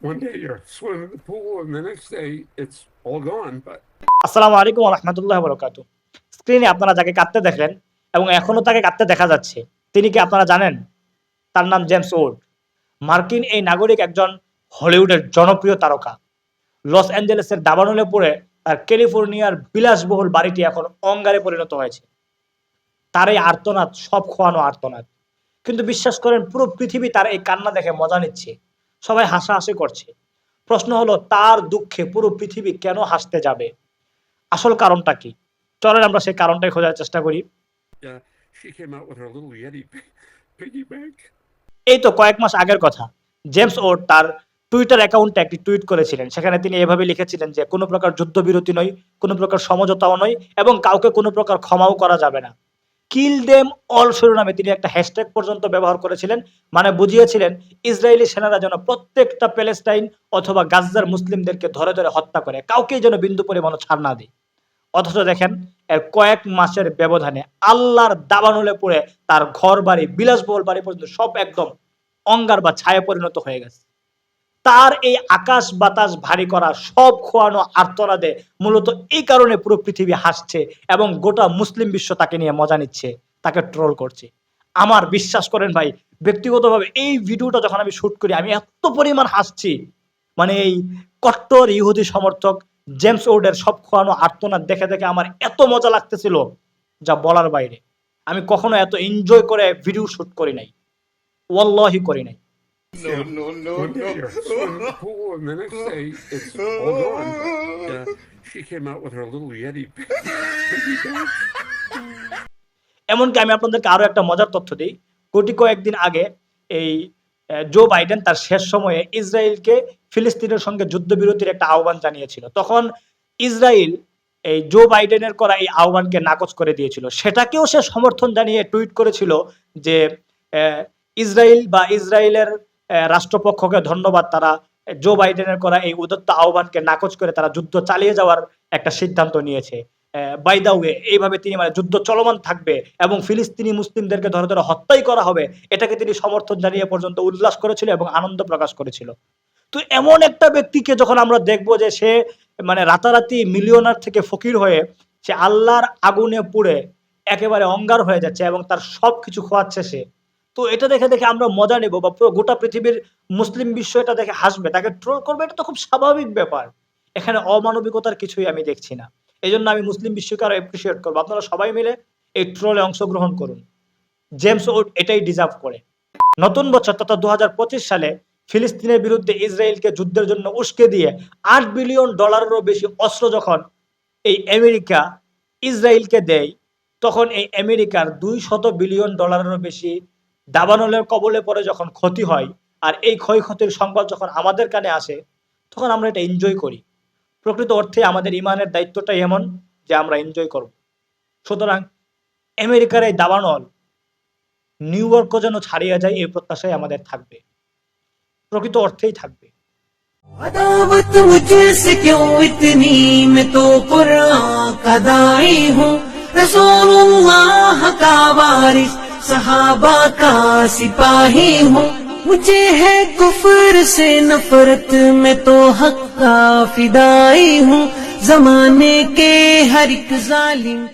One day you're swimming in the pool, and the next day it's all gone. But আসসালামু আলাইকুম স্ক্রিনে আপনারা যাকে দেখলেন এবং তাকে দেখা যাচ্ছে তিনি কি আপনারা জানেন? তার নাম জেমস মার্কিন এই নাগরিক একজন হলিউডের জনপ্রিয় তারকা। লস অ্যাঞ্জেলেসের দাবানলে পড়ে তার ক্যালিফোর্নিয়ার বিলাসবহুল বাড়িটি এখন অঙ্গারে পরিণত হয়েছে। তার এই আর্তনাদ সব খোয়ানো আর্তনাদ। কিন্তু বিশ্বাস করেন পুরো পৃথিবী তার এই কান্না দেখে মজা নিচ্ছে। সবাই হাসাহাসি করছে। প্রশ্ন হলো, তার দুঃখে পুরো পৃথিবী কেন হাসতে যাবে? আসল কারণটা কি? চলেন আমরা সেই কারণটাই খোঁজার চেষ্টা করি. এই তো কয়েক মাস আগের কথা। জেমস ওড তার টুইটার অ্যাকাউন্টে একটি টুইট করেছিলেন। সেখানে তিনি এভাবে লিখেছিলেন যে, কোনো প্রকার যুদ্ধবিরতি নয়, কোনো প্রকার সমঝোতাও নয় এবং কাউকে কোনো প্রকার ক্ষমাও করা যাবে না। কিল দেম অল শিরোনামে। তিনি একটা হ্যাশট্যাগ পর্যন্ত ব্যবহার করেছিলেন মানে বুঝিয়েছিলেন, ইসরায়েলি সেনারা যেন প্রত্যেকটা প্যালেস্টাইন অথবা গাজ্জার মুসলিমদেরকে ধরে ধরে হত্যা করে, কাউকেই যেন বিন্দু পরিমাণও ছাড় না দেয়। অথচ দেখেন, এর কয়েক মাসের ব্যবধানে আল্লাহর দাবানলে পড়ে তার ঘর বাড়ি বিলাসবহুল বাড়ি পর্যন্ত সব একদম অঙ্গার বা ছায়া পরিণত হয়ে গেছে। তার এই আকাশ বাতাস ভারী করা সব খোয়ানো আর্তনাদে মূলত এই কারণে পুরো পৃথিবী হাসছে এবং গোটা মুসলিম বিশ্ব তাকে নিয়ে মজা নিচ্ছে, তাকে ট্রোল করছে। আমার বিশ্বাস করেন ভাই, ব্যক্তিগতভাবে এই ভিডিওটা যখন আমি শুট করি, আমি এত পরিমাণ হাসছি। মানে এই কট্টর ইহুদি সমর্থক জেমস ওডের সব খোয়ানো আর্তনাদ দেখে দেখে আমার এত মজা লাগতেছিল, যা বলার বাইরে। আমি কখনো এত এনজয় করে ভিডিও শুট করি নাই। ওয়াল্লাহি করি নাই। No, no, no, One day you're swimming in the pool, and the next day it's all gone. But uh, she came out with her little Yeti এমনকি আমি আপনাদেরকে আরও একটা মজার তথ্য দিই। কোটি কয়েকদিন আগে এই জো বাইডেন তার শেষ সময়ে ইসরায়েলকে ফিলিস্তিনের সঙ্গে যুদ্ধবিরতির একটা আহ্বান জানিয়েছিল। তখন ইসরায়েল এই জো বাইডেনের করা এই আহ্বানকে নাকচ করে দিয়েছিল। সেটাকেও সে সমর্থন জানিয়ে টুইট করেছিল যে ইসরায়েল বা ইসরায়েলের রাষ্ট্রপক্ষকে ধন্যবাদ তারা জো বাইডেনের করা এই উদত্ত আহ্বানকে নাকচ করে তারা যুদ্ধ চালিয়ে যাওয়ার একটা সিদ্ধান্ত নিয়েছে। বাই দা ওয়ে এইভাবে তিনি মানে যুদ্ধ চলমান থাকবে এবং ফিলিস্তিনি মুসলিমদেরকে ধরে ধরে হত্যাই করা হবে, এটাকে তিনি সমর্থন জানিয়ে পর্যন্ত উল্লাস করেছিল এবং আনন্দ প্রকাশ করেছিল। তো এমন একটা ব্যক্তিকে যখন আমরা দেখব যে সে মানে রাতারাতি মিলিয়নার থেকে ফকির হয়ে সে আল্লাহর আগুনে পুড়ে একেবারে অঙ্গার হয়ে যাচ্ছে এবং তার সব কিছু খোয়াচ্ছে সে তো এটা দেখে দেখে আমরা মজা নেব বা পুরো গোটা পৃথিবীর মুসলিম বিশ্ব এটা দেখে হাসবে। তাকে ট্রোল করবে, এটা তো খুব স্বাভাবিক ব্যাপার। এখানে অমানবিকতার কিছুই আমি দেখছি না। এই জন্য আমি মুসলিম বিশ্বকে আরও এপ্রিসিয়েট করব। আপনারা সবাই মিলে এই ট্রোলে অংশগ্রহণ করুন। জেমস ওড এটাই ডিজার্ভ করে। নতুন বছর তথা দু হাজার পঁচিশ সালে ফিলিস্তিনের বিরুদ্ধে ইসরায়েলকে যুদ্ধের জন্য উস্কে দিয়ে আট বিলিয়ন ডলারেরও বেশি অস্ত্র যখন এই আমেরিকা ইসরায়েলকে দেয়, তখন এই আমেরিকার দুই শত বিলিয়ন ডলারেরও বেশি দাবানলের কবলে পড়ে যখন ক্ষতি হয় আর এই ক্ষয়ক্ষতির সংবাদ যখন আমাদের কানে আসে তখন আমরা এটা এনজয় করি প্রকৃত অর্থে আমাদের ইমানের দায়িত্বটাই এমন যে আমরা এনজয় করব সুতরাং আমেরিকার এই দাবানল নিউ ইয়র্কও যেন ছাড়িয়ে যায় এই প্রত্যাশাই আমাদের থাকবে প্রকৃত অর্থেই থাকবে अदावत मुझसे क्यों इतनी मैं तो कुरान का दाई हूँ रसूलुल्लाह का वारिस صحابہ کا سپاہی ہوں۔ مجھے ہے کفر سے نفرت میں تو حق کا فدائی ہوں۔ زمانے کے ہر ایک ظالم